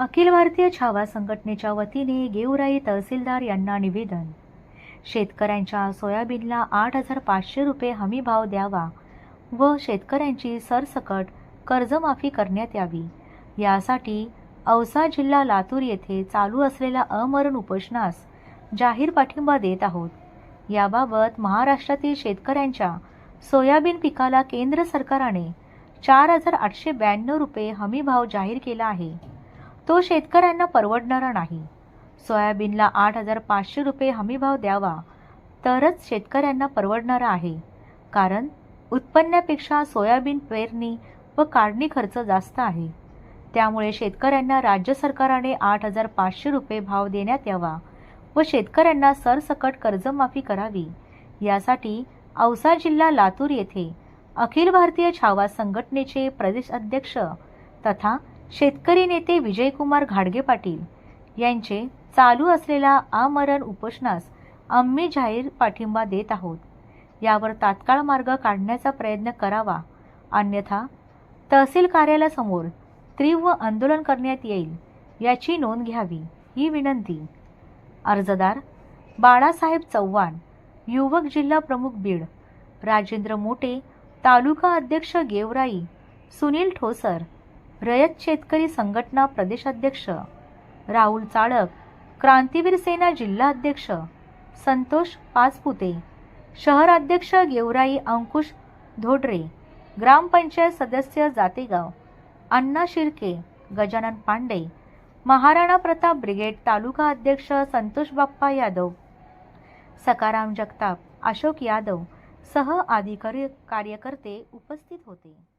अखिल भारतीय छावा संघटनेच्या वतीने गेवराई तहसीलदार यांना निवेदन. शेतकऱ्यांच्या सोयाबीनला आठ हजार पाचशे रुपये हमी भाव द्यावा व शेतकऱ्यांची सरसकट कर्जमाफी करण्यात यावी. यासाठी औसा जिल्हा लातूर येथे चालू असलेल्या अमरण उपोषणास जाहीर पाठिंबा देत आहोत. याबाबत महाराष्ट्रातील शेतकऱ्यांच्या सोयाबीन पिकाला केंद्र सरकारने चार हजार आठशे ब्याण्णव रुपये हमी भाव जाहीर केला आहे. तो शेतकऱ्यांना परवडणारा नाही. सोयाबीनला आठ हजार पाचशे रुपये हमीभाव द्यावा तरच शेतकऱ्यांना परवडणारा आहे. कारण उत्पन्नापेक्षा सोयाबीन पेरणी व काढणी खर्च जास्त आहे. त्यामुळे शेतकऱ्यांना राज्य सरकाराने आठ हजार पाचशे रुपये भाव देण्यात यावा व शेतकऱ्यांना सरसकट कर्जमाफी करावी. यासाठी औसा जिल्हा लातूर येथे अखिल भारतीय छावा संघटनेचे प्रदेश अध्यक्ष तथा शेतकरी नेते विजयकुमार घाडगे पाटील यांचे चालू असलेला आमरण उपोषणास आम्ही जाहीर पाठिंबा देत आहोत. यावर तात्काळ मार्ग काढण्याचा प्रयत्न करावा. अन्यथा तहसील कार्यालयासमोर तीव्र आंदोलन करण्यात येईल याची नोंद घ्यावी ही विनंती. अर्जदार बाळासाहेब चव्हाण युवक जिल्हा प्रमुख बीड राजेंद्र मोटे तालुका अध्यक्ष गेवराई सुनील ठोसर रयत शेतकरी संघटना प्रदेशाध्यक्ष राहुल चाळक क्रांतीवीर सेना जिल्हाध्यक्ष संतोष पाचपुते शहराध्यक्ष गेवराई अंकुश धोडरे ग्रामपंचायत सदस्य जातेगाव अण्णा शिर्के गजानन पांडे महाराणा प्रताप ब्रिगेड तालुका अध्यक्ष संतोष बाप्पा यादव सकाराम जगताप अशोक यादव सह आदी कार्य- कार्यकर्ते उपस्थित होते.